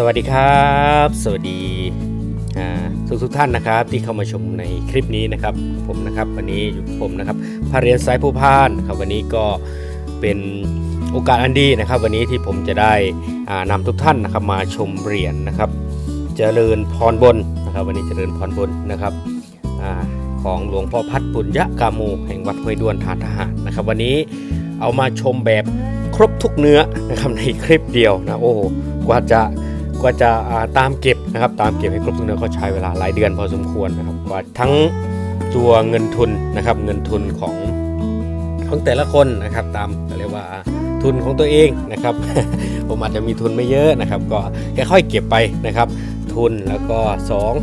สวัสดีครับ สวัสดีทุกทุกท่านนะครับที่เข้ามาชมในคลิปนี้นะครับผมนะครับวันนี้อยู่ผมนะครับพาเรียนสายผู้พานครับวันนี้ก็เป็นโอกาสอันดีนะครับ วันนี้ที่ผมจะได้อ่านำทุกท่านนะครับมาชมเหรียญนะครับเจริญพรบนนะครับ วันนี้เจริญพรบนนะครับอของหลวงพ่อพัดปุญญกาโมแห่งวัดห้วยด้วนฐานทหารนะครับ วันนี้เอามาชมแบบครบทุกเนื้อนะครับในคลิปเดียวนะโอ้กว่าจะ กว่าจะตามเก็บนะครับ ตามเก็บให้ครบทุกเนื้อก็ใช้เวลาหลายเดือนพอสมควรนะครับกว่าทั้งตัวเงินทุนนะครับ เงินทุนของของแต่ละคนนะครับ ตามเรียกว่าทุนของตัวเองนะครับ ผมอาจจะมีทุนไม่เยอะนะครับ ก็ค่อยๆเก็บไปนะครับ ทุนแล้วก็สอง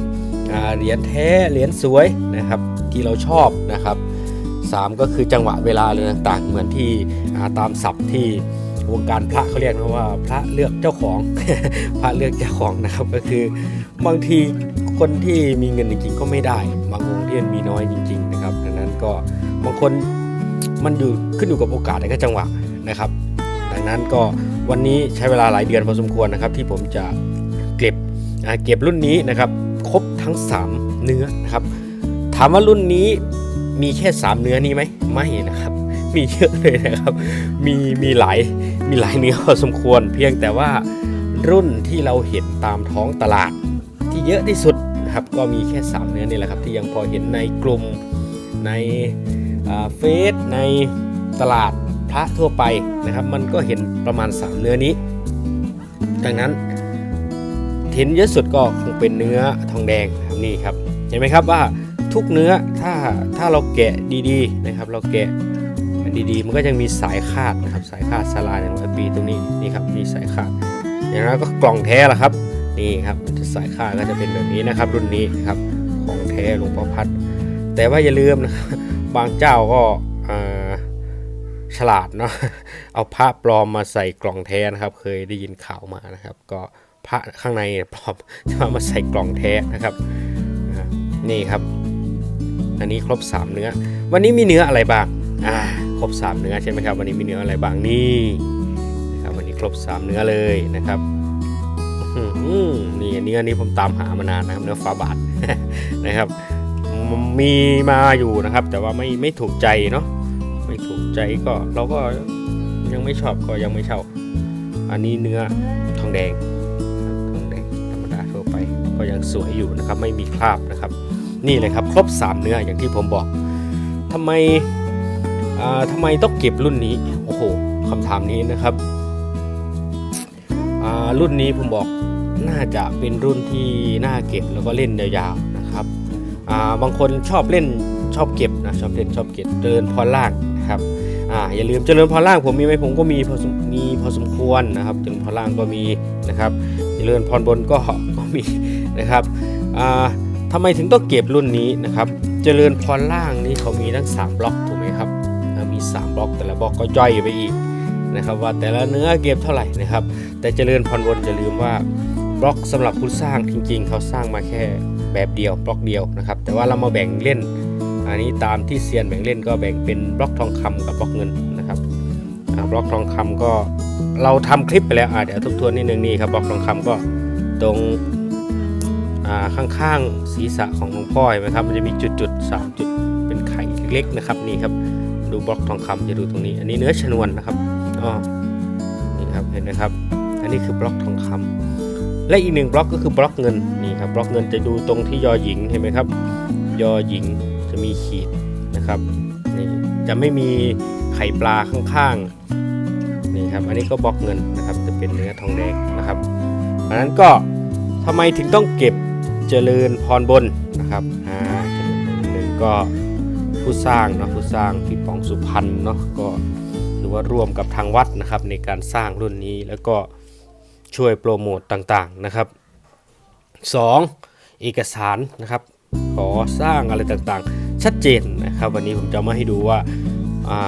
เหรียญแท้เหรียญสวยนะครับ ที่เราชอบนะครับสามก็คือจังหวะเวลาอะไรต่างๆ เหมือนที่ตามศัพท์ที่ วงการพระเขาเรียกนะว่าพระเลือกเจ้าของ พระเลือกเจ้าของนะครับก็คือบางทีคนที่มีเงินจริงๆก็ไม่ได้บางองค์ที่มันมีน้อยจริง ๆ นะครับดังนั้นก็บางคนมันอยู่ขึ้นอยู่กับโอกาสและก็จังหวะนะครับ ดังนั้นก็วันนี้ใช้เวลาหลายเดือนพอสมควรนะครับ ที่ผมจะเก็บเก็บรุ่นนี้นะครับครบทั้ง 3 เนื้อนะครับ ถามว่ารุ่นนี้มีแค่ 3 เนื้อนี้ไหมไม่นะครับ มีเยอะเลยนะครับ มีมีหลายมีหลายเนื้อพอสมควร เพียงแต่ว่ารุ่นที่เราเห็นตามท้องตลาดที่เยอะที่สุดนะครับก็มีแค่ 3 เนื้อนี่แหละครับ ที่ยังพอเห็นในกลุ่มในเฟซในตลาดพระทั่วไปนะครับ มันก็เห็นประมาณ 3 เนื้อนี้ ดังนั้นเห็นเยอะสุดก็คงเป็นเนื้อทองแดงครับนี่ครับเห็นไหมครับว่าทุกเนื้อถ้าถ้าเราแกะดีๆนะครับ เราแกะ ดีๆ มันก็ยังมีสายคาดนะครับสายคาดสลาย่างร้อยปีตรงนี้นี่ครับมีสายคาดอย่างนั้นก็กล่องแท้ละครับนี่ครับสายคาดก็จะเป็นแบบนี้นะครับ รุ่นนี้ครับของแท้หลวงพ่อพัด แต่ว่าอย่าลืมนะครับบางเจ้าก็ฉลาดเนาะเอาพระปลอมมาใส่กล่องแท้นะครับ เคยได้ยินข่าวมานะครับ ก็พระข้างในปลอมจะมาใส่กล่องแท้นะครับนี่ครับ อันนี้ครบ 3 เนื้อ วันนี้มีเนื้ออะไรบ้างอ่า ครบ 3 เนื้อใช่ไหมครับ วันนี้มีเนื้ออะไรบ้างนี่นะครับวันนี้ครบ 3 เนื้อเลยนะครับนี่เนื้อนี้ผมตามหามานานนะครับเนื้อฟ้าบาทนะครับ มีมาอยู่นะครับ แต่ว่าไม่ไม่ถูกใจเนาะไม่ถูกใจก็เราก็ยังไม่ชอบก็ยังไม่เช่า อันนี้เนื้อทองแดงทองแดงธรรมดาทั่วไปก็ยังสวยอยู่นะครับ ไม่มีคราบนะครับ นี่เลยครับ ครบ 3 เนื้ออย่างที่ผมบอกทำไม ทำไมต้องเก็บรุ่นนี้ โอ้โหคำถามนี้นะครับ รุ่นนี้ผมบอกน่าจะเป็นรุ่นที่น่าเก็บแล้วก็เล่นยาวๆนะครับาบางคนชอบเล่นชอบเก็บนะชอบเล่นชอบเก็บเจริญพรล่างนะครับอ่าอย่าลืมเจริญพรล่างผมมีไหมผมก็มีพอสมมีพอสมควรนะครับเจริญพรล่างก็มีนะครับ เจริญพรบนก็ก็มีนะครับอ่าทำไมถึงต้องเก็บรุ่นนี้นะครับ เจริญพรล่างนี่เขามีทั้ง3บล็อกถูกไหม 3บล็อกแต่ละบล็อกก็ย่อยไปอีกนะครับว่าแต่ละเนื้อเก็บเท่าไหร่นะครับ แต่เจริญพรบนจะลืมว่าบล็อกสำหรับผู้สร้างจริงๆ เขาสร้างมาแค่แบบเดียวบล็อกเดียวนะครับ แต่ว่าเรามาแบ่งเล่น อันนี้ตามที่เซียนแบ่งเล่นก็แบ่งเป็นบล็อกทองคำกับบล็อกเงินนะครับบล็อกทองคำก็เราทำคลิปไปแล้วอ่าเดี๋ยวทบทวนนิดนึงนี่ครับบล็อกทองคำก็ตรงข้างๆศีรษะของหลวงพ่อเห็นไหมครับมันจะมีจุดๆสามจุดเป็นไข่เล็กๆนะครับนี่ครับ ดูบล็อกทองคำจะดูตรงนี้ อันนี้เนื้อชนวนนะครับอ๋อนี่ครับเห็นไหมครับ อันนี้คือบล็อกทองคำและอีกหนึ่งบล็อกก็คือบล็อกเงินนี่ครับบล็อกเงินจะดูตรงที่ยอหญิงเห็นไหมครับ ยอหญิงจะมีขีดนะครับนี่จะไม่มีไข่ปลาข้างๆนี่ครับอันนี้ก็บล็อกเงินนะครับจะเป็นเนื้อทองแดงนะครับอันนั้นก็ทำไมถึงต้องเก็บเจริญพรบนนะครับอ่าเจริญพรหนึ่งก็ ผู้สร้างเนาะผู้สร้างพี่ปองสุพรรณเนาะก็ถือว่าร่วมกับทางวัดนะครับในการสร้างรุ่นนี้แล้วก็ช่วยโปรโมตต่างๆนะครับ 2. เอกสารนะครับขอสร้างอะไรต่างๆ ชัดเจนนะครับ วันนี้ผมจะมาให้ดูว่าอ่า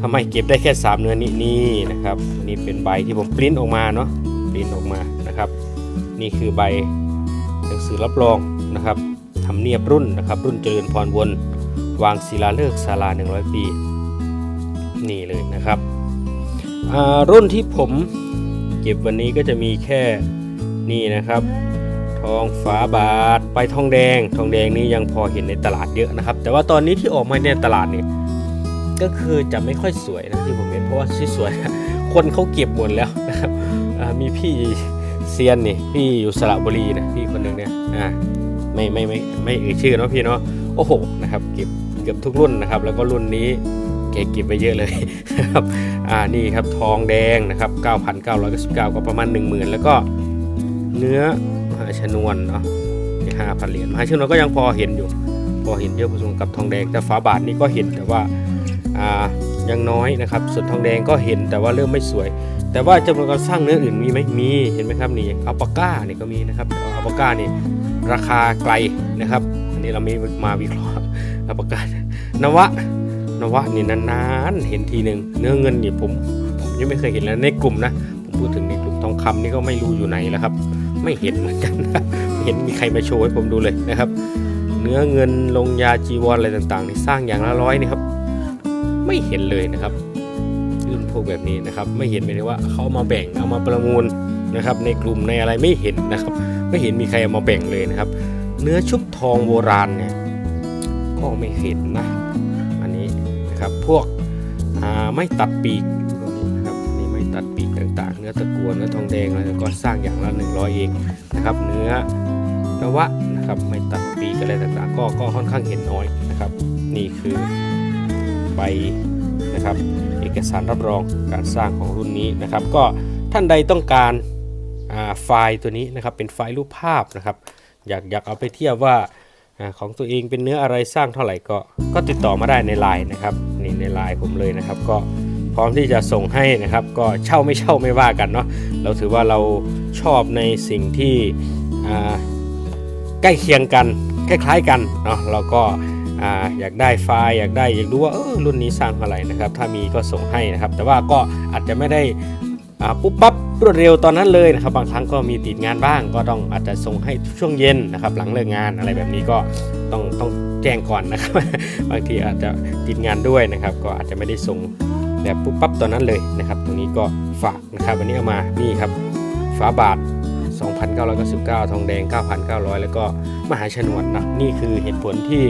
ทำไมเก็บได้แค่ 3 เนื้อนี้นี่นะครับนนี่เป็นใบที่ผมปริ้นออกมาเนาะปริ้นออกมานะครับ นี่คือใบหนังสือรับรองนะครับทำเนียบรุ่นนะครับ รุ่นเจริญพรวน วางศิลาฤกษ์ศาลา 100 ปี นี่เลยนะครับ รุ่นที่ผมเก็บวันนี้ก็จะมีแค่นี่นะครับ ทองฝาบาทไปทองแดง ทองแดงนี่ยังพอเห็นในตลาดเยอะนะครับ แต่ว่าตอนนี้ที่ออกมาในตลาดเนี่ยก็คือจะไม่ค่อยสวยนะที่ผมเห็นเพราะว่าสวยคนเขาเก็บหมดแล้วนะครับมีพี่เซียนนี่พี่อยู่สระบุรีนะพี่คนหนึ่งเนี่ยอ่าไม่ไม่ไม่ไม่เอ่ยชื่อเนาะพี่เนาะ โอ้โหนะครับเก็บเกือบทุกรุ่นนะครับ แล้วก็รุ่นนี้แกเก็บไปเยอะเลยนะครับอ่านี่ครับทองแดงนะครับ 9,999 ก็ประมาณ 10,000 แล้วก็เนื้อมหาชนวนเนาะห้าพันเหรียญมหาชนวนก็ยังพอเห็นอยู่ พอเห็นเยอะผสมกับทองแดงแต่ฝาบาทนี่ก็เห็นแต่ว่าอ่ายังน้อยนะครับ ส่วนทองแดงก็เห็นแต่ว่าเริ่มไม่สวย แต่ว่าจำนวนการสร้างเนื้ออื่นมีไหมมีเห็นไหมครับนี่อัลปาก้านี่ก็มีนะครับอัลปาก้านี่ราคาไกลนะครับ นี้เรามีมาวิเคราะห์อัลปาก้านวะนวะนี่นานๆเห็นทีหนึ่งเนื้อเงินนี่ผมผมยังไม่เคยเห็นแล้วในกลุ่มนะผมพูดถึงในกลุ่มทองคำนี่ก็ไม่รู้อยู่ไหนแล้วครับ ไม่เห็นเหมือนกันนะเห็นมีใครมาโชว์ให้ผมดูเลยนะครับ เนื้อเงินลงยาจีวรอะไรต่างๆนี่สร้างอย่างละร้อยนี่ครับ ไม่เห็นเลยนะครับรุ่นพวกแบบนี้นะครับ ไม่เห็นเลยว่าเขาเอามาแบ่งเอามาประมูลนะครับ ในกลุ่มในอะไรไม่เห็นนะครับ ไม่เห็นมีใครเอามาแบ่งเลยนะครับ เนื้อชุบทองโบราณเนี่ยก็ไม่เห็นนะ อันนี้นะครับพวกไม่ตัดปีกพวนี้นะครับนี่ไม่ตัดปีกต่างๆ เนื้อตะกัวเนื้อทองแดงอะไรก็สร้างอย่างละ100 เองนะครับเนื้อนวะนะครับไม่ตัดปีกอะไรต่างๆ ก็ก็ค่อนข้างเห็นน้อยนะครับ นี่คือใบนะครับเอกสารรับรองการสร้างของรุ่นนี้นะครับ ก็ท่านใดต้องการไฟล์ตัวนี้นะครับเป็นไฟล์รูปภาพนะครับ อยากอยากเอาไปเทียบว่าของตัวเองเป็นเนื้ออะไรสร้างเท่าไหร่ก็ก็ติดต่อมาได้ในไลน์นะครับนี่ในไลน์ผมเลยนะครับ ก็พร้อมที่จะส่งให้นะครับ ก็เช่าไม่เช่าไม่ว่ากันเนาะเราถือว่าเราชอบในสิ่งที่ใกล้เคียงกันคล้ายๆกันเนาะเราก็อยากได้ไฟล์อยากได้อยากรู้ว่าเออรุ่นนี้สร้างเท่าไหร่นะครับ ถ้ามีก็ส่งให้นะครับ แต่ว่าก็อาจจะไม่ได้อ่าปุ๊บปั๊บ รวดเร็วตอนนั้นเลยนะครับ บางครั้งก็มีติดงานบ้าง ก็ต้องอาจจะส่งให้ช่วงเย็นนะครับ หลังเลิกงานอะไรแบบนี้ก็ต้องต้องแจ้งก่อนนะครับ บางทีอาจจะติดงานด้วยนะครับ ก็อาจจะไม่ได้ส่งแบบปุ๊บปั๊บตอนนั้นเลยนะครับ ตรงนี้ก็ฝากนะครับวันนี้เอามานี่ครับฝาบาท 2,999 ทองแดง 9,900 แล้วก็มหาชนวนนะนี่คือเหตุผลที่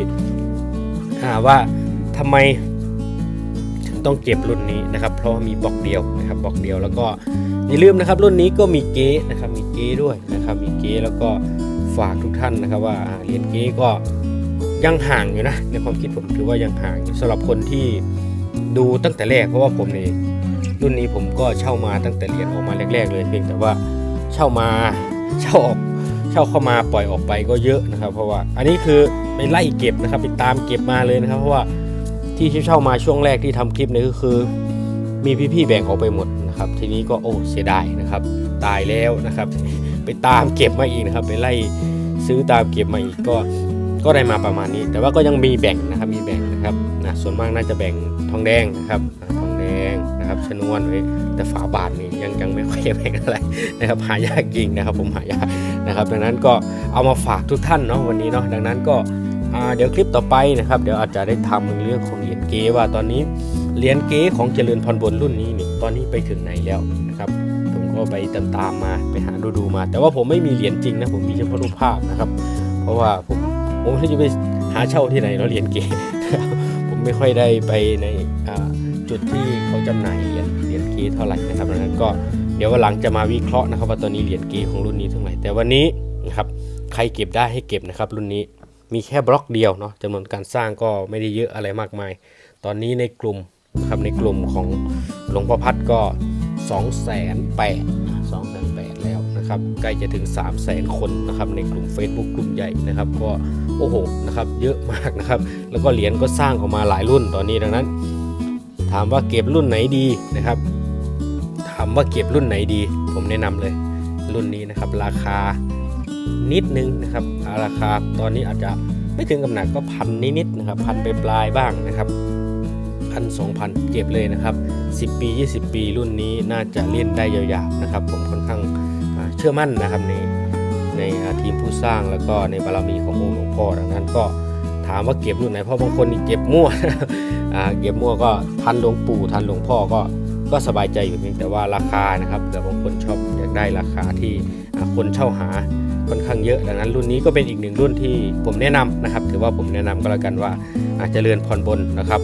อ่าว่าทำไม ต้องเก็บรุ่นนี้นะครับ เพราะว่ามีบล็อกเดียวนะครับบล็อกเดียวแล้วก็อย่าลืมนะครับ รุ่นนี้ก็มีเก๊นะครับ มีเก๊ด้วยนะครับ มีเก๊แล้วก็ฝากทุกท่านนะครับ ว่าเหรียญเก๊ก็ยังห่างอยู่นะ ในความคิดผมถือว่ายังห่างอยู่สำหรับคนที่ดูตั้งแต่แรกเพราะว่าผมนี่รุ่นนี้ผมก็เช่ามาตั้งแต่เหรียญออกมาแรก ๆ เลยเพียงแต่ว่าเช่ามาเช่าออกเช่าเข้ามาปล่อยออกไปก็เยอะนะครับ เพราะว่าอันนี้คือไปไล่เก็บนะครับ ไปตามเก็บมาเลยนะครับ เพราะว่า ที่เช่ามาช่วงแรกที่ทำคลิปนี้ก็คือ มีพี่ๆแบ่งออกไปหมดนะครับ ทีนี้ก็โอ้เสียดายนะครับ ตายแล้วนะครับ ไปตามเก็บมาอีกนะครับ ไปไล่ซื้อตามเก็บมาอีกก็ก็ได้มาประมาณนี้ แต่ว่าก็ยังมีแบ่งนะครับมีแบ่งนะครับนะส่วนมากน่าจะแบ่งทองแดงนะครับทองแดงนะครับชนวนไว้แต่ฝาบาทนี่ยังยังไม่ค่อยแบ่งอะไรนะครับหายากจริงนะครับ ผมหายากนะครับ ดังนั้นก็เอามาฝากทุกท่านเนาะวันนี้เนาะดังนั้นก็ เดี๋ยวคลิปต่อไปนะครับ เดี๋ยวอาจจะได้ทำเรื่องของเหรียญเก๋ว่าตอนนี้เหรียญเก๋ของเจริญพรบนรุ่นนี้นี่ตอนนี้ไปถึงไหนแล้วนะครับ ผมก็ไปตามตามๆมาไปหาดูดูๆมา แต่ว่าผมไม่มีเหรียญจริงนะผมมีเฉพาะรูปภาพนะครับ เพราะว่าผมผมไม่รู้จะไปหาเช่าที่ไหนเนาะเหรียญเก๋ผมไม่ค่อยได้ไปในจุดที่เขาจำหน่ายเหรียญเหรียญเก๋เท่าไหร่นะครับดังนั้นก็เดี๋ยววันหลังจะมาวิเคราะห์นะครับว่าตอนนี้เหรียญเก๋ของรุ่นนี้เท่าไหร่แต่วันนี้นะครับใครเก็บได้ให้เก็บนะครับรุ่นนี้ มีแค่บล็อกเดียวเนาะจำนวนการสร้างก็ไม่ได้เยอะอะไรมากมาย ตอนนี้ในกลุ่มนะครับในกลุ่มของหลวงพ่อพัดก็2 0 0 0 0 0แปดสองแสนแปดแล้วนะครับใกล้จะถึง 3 0 0 0 0 0คนนะครับในกลุ่ม Facebook กลุ่มใหญ่นะครับ ก็โอ้โหนะครับเยอะมากนะครับ แล้วก็เหรียญก็สร้างออกมาหลายรุ่นตอนนี้ดังนั้น ถามว่าเก็บรุ่นไหนดีนะครับ ถามว่าเก็บรุ่นไหนดี ผมแนะนำเลยรุ่นนี้นะครับราคา นิดนึงนะครับาราคาตอนนี้อาจจะไม่ถึงกับหนักก็พันนิดๆนะครับพันไปปลายบ้างนะครับพันสองพันเก็บเลยนะครับ 10 ปี 20 ปีรุ่นนี้น่าจะเล่นได้ยาวๆนะครับ ผมค่อนข้างเชื่อมั่นนะครับในในทีมผู้สร้างแล้วก็ในบารมีขององค์หลวงพ่อดังนั้นก็ถามว่าเก็บรุ่นไหนเพราะบางคนนี่เก็บมั่วเก็บมั่วก็ทันหลวงปู่ทันหลวงพ่อก็ ก็สบายใจอยู่เพียงแต่ว่าราคานะครับเผื่บางคนชอบอยากได้ราคาที่คนเช่าหาค่อนข้างเยอะ ดังนั้นรุ่นนี้ก็เป็นอีกหนึ่งรุ่นที่ผมแนะนำนะครับ ถือว่าผมแนะนำก็แล้วกันว่าอาจจะเรือนพรบนนะครับ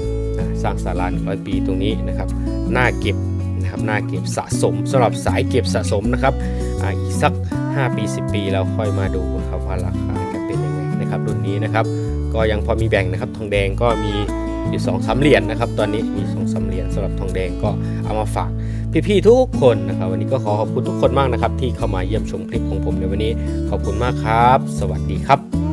สร้างศาลาร้อยปีตรงนี้นะครับน่าเก็บนะครับน่าเก็บสะสมสำหรับสายเก็บสะสมนะครับอีกสัก 5 ปี 10 ปีแล้วค่อยมาดูครับว่าราคาจะเป็นยังไงนะครับรุ่นนี้นะครับ ก็ยังพอมีแบ่งนะครับทองแดงก็มี อยู่สองสามเหรียญนะครับ ตอนนี้มีสองสามเหรียญสำหรับทองแดงก็เอามาฝากพี่ๆทุกคนนะครับ วันนี้ก็ขอขอบคุณทุกคนมากนะครับ ที่เข้ามาเยี่ยมชมคลิปของผมในวันนี้ขอบคุณมากครับ สวัสดีครับ